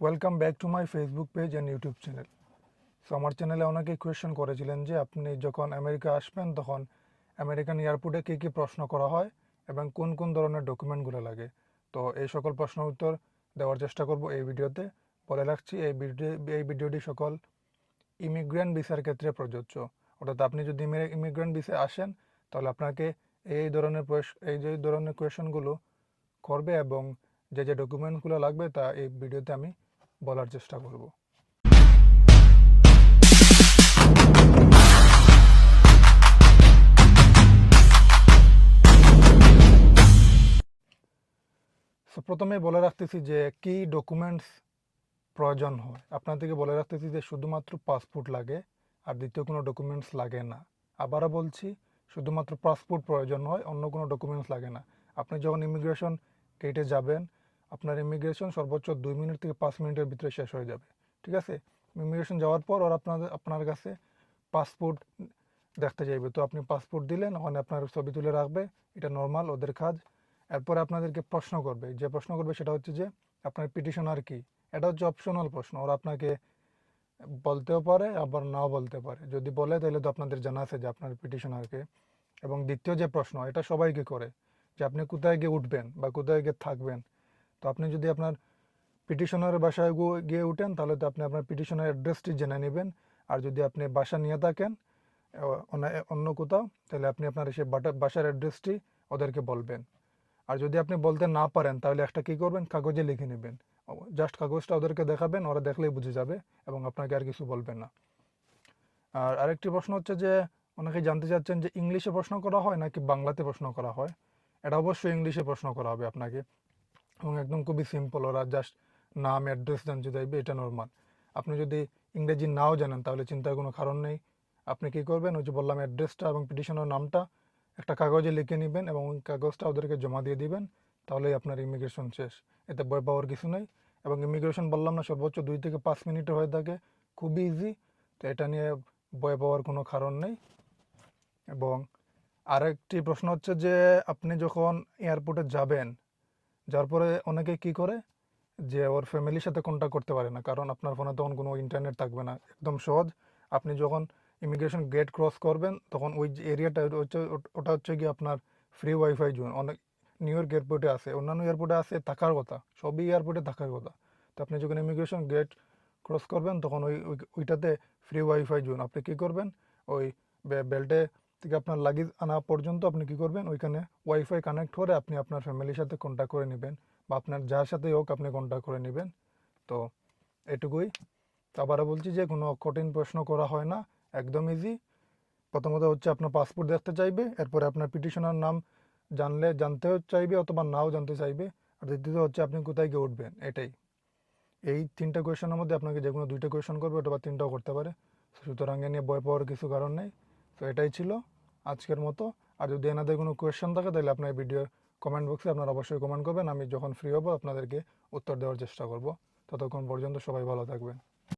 Welcome back to my Facebook page and YouTube channel so আমার চ্যানেলে অনেকেই question করেছিলেন যে আপনি যখন আমেরিকা আসবেন তখন আমেরিকান এয়ারপোর্টে কী কী প্রশ্ন করা হয় এবং কোন কোন ধরনের ডকুমেন্টগুলো লাগে? তো এই সকল প্রশ্নের উত্তর দেওয়ার চেষ্টা করব এই ভিডিওতে। বলে রাখছি, এই ভিডিও, এই ভিডিওটি সকল ইমিগ্রেন্ট ভিসার ক্ষেত্রে প্রযোজ্য। অর্থাৎ আপনি যদি ইমিগ্রেন্ট ভিসায় আসেন, তাহলে আপনাকে এই ধরনের এই যে ধরনের কোয়েশনগুলো করবে এবং যে যে ডকুমেন্টগুলো লাগবে তা এই ভিডিওতে আমি বলার চেষ্টা করব। প্রথমে বলে রাখতেছি যে, কি ডকুমেন্টস প্রয়োজন হয়? আপনার থেকে বলে রাখতেছি যে, শুধুমাত্র পাসপোর্ট লাগে, আর দ্বিতীয় কোনো ডকুমেন্টস লাগে না। আবারও বলছি, শুধুমাত্র পাসপোর্ট প্রয়োজন হয়, অন্য কোনো ডকুমেন্টস লাগে না। আপনি যখন ইমিগ্রেশন গেটে যাবেন আপনার ইমিগ্রেশন সর্বোচ্চ দুই মিনিট থেকে পাঁচ মিনিটের ভিতরে শেষ হয়ে যাবে। ঠিক আছে? ইমিগ্রেশন যাওয়ার পর ওরা আপনাদের আপনার কাছে পাসপোর্ট দেখতে চাইবে। তো আপনি পাসপোর্ট দিলেন, ওখানে আপনার ছবি তুলে রাখবে, এটা নর্মাল ওদের কাজ। এরপরে আপনাদেরকে প্রশ্ন করবে। যে প্রশ্ন করবে সেটা হচ্ছে যে, আপনার পিটিশনার কি? এটা হচ্ছে অপশনাল প্রশ্ন, ওরা আপনাকে বলতেও পারে, আবার নাও বলতে পারে। যদি বলে, তাহলে তো আপনাদের জানা আছে যে আপনার পিটিশনারকে এবং দ্বিতীয় যে প্রশ্ন, এটা সবাইকে করে যে আপনি কোথায় গিয়ে উঠবেন বা কোথায় গিয়ে থাকবেন। তো আপনি যদি আপনার পিটিশনারের বাসায় গিয়ে উঠেন, তাহলে তো আপনি আপনার পিটিশনের অ্যাড্রেসটি জেনে নেবেন। আর যদি আপনি বাসা নিয়ে থাকেন অন্য- কোথাও, তাহলে আপনি আপনার সেই বাসার অ্যাড্রেসটি ওদেরকে বলবেন। আর যদি আপনি বলতে না পারেন, তাহলে একটা কী করবেন? কাগজে লিখে নেবেন। জাস্ট কাগজটা ওদেরকে দেখাবেন, ওরা দেখলেই বুঝে যাবে এবং আপনাকে আর কিছু বলবেন না। আর আরেকটি প্রশ্ন হচ্ছে যে অনেকে জানতে চাচ্ছেন যে, ইংলিশে প্রশ্ন করা হয় নাকি বাংলাতে প্রশ্ন করা হয়? এটা অবশ্যই ইংলিশে প্রশ্ন করা হবে আপনাকে। এবং একদম খুবই সিম্পল ওরা জাস্ট নাম অ্যাড্রেস জানতে চাইবে, এটা নর্মাল আপনি যদি ইংরেজি নাও জানেন, তাহলে চিন্তার কোনো কারণ নেই। আপনি কী করবেন? ওই যে বললাম অ্যাড্রেসটা এবং পিটিশনের নামটা একটা কাগজে লিখে নেবেন এবং ওই কাগজটা ওদেরকে জমা দিয়ে দিবেন, তাহলেই আপনার ইমিগ্রেশন শেষ। এতে ভয় পাওয়ার কিছু নেই। এবং ইমিগ্রেশন বললাম না, সর্বোচ্চ দুই থেকে পাঁচ মিনিটে হয়ে থাকে। খুবই ইজি তো এটা নিয়ে ভয় পাওয়ার কোনো কারণ নেই। এবং আরেকটি প্রশ্ন হচ্ছে যে, আপনি যখন এয়ারপোর্টে যাবেন যার পরে অনেকে কি করে? যে ওর ফ্যামিলির সাথে কন্ট্যাক্ট করতে পারে না। কারণ আপনার ফোনে তখন কোনো ইন্টারনেট থাকবে না। একদম সহজ। আপনি যখন ইমিগ্রেশন গেট ক্রস করবেন, তখন ওই যে এরিয়াটা হচ্ছে, ওটা হচ্ছে কি আপনার ফ্রি ওয়াইফাই জোন অনেক নিউ ইয়র্ক এয়ারপোর্টে আছে। অন্যান্য এয়ারপোর্টে আছে, থাকার কথা। সবই এয়ারপোর্টে থাকার কথা। তো আপনি যখন ইমিগ্রেশন গেট ক্রস করবেন, তখন ওই- ওইটাতে ফ্রি ওয়াইফাই জোন আপনি কী করবেন? ওই বেল্টে থেকে আপনার লাগেজ আনা পর্যন্ত আপনি কী করবেন? ওইখানে ওয়াইফাই কানেক্ট করে আপনি আপনার ফ্যামিলির সাথে কন্ট্যাক্ট করে নেবেন বা আপনার যার সাথেই হোক আপনি কন্ট্যাক্ট করে নেবেন। তো এটুকুই। আবারও বলছি যে কোনো কঠিন প্রশ্ন করা হয় না, একদম ইজি প্রথমত হচ্ছে আপনার পাসপোর্ট দেখতে চাইবে, এরপরে আপনার পিটিশনার নাম জানলে, জানতেও চাইবে অথবা নাও জানতে চাইবে, আর দ্বিতীয়ত হচ্ছে আপনি কোথায় গিয়ে উঠবেন, এটাই। এই তিনটা কোয়েশনের মধ্যে আপনাকে যে কোনো দুইটা কোয়েশন করবে অথবা তিনটাও করতে পারে। সুতরাং এ নিয়ে ভয় পাওয়ার কিছু কারণ নেই। তো এটাই ছিল আজকের মতো। আর যদি এনাদের কোনো কোয়েশ্চেন থাকে, তাহলে আপনার ভিডিও কমেন্ট বক্সে আপনারা অবশ্যই কমেন্ট করবেন। আমি যখন ফ্রি হব, আপনাদেরকে উত্তর দেওয়ার চেষ্টা করব। ততক্ষণ পর্যন্ত সবাই ভালো থাকবেন।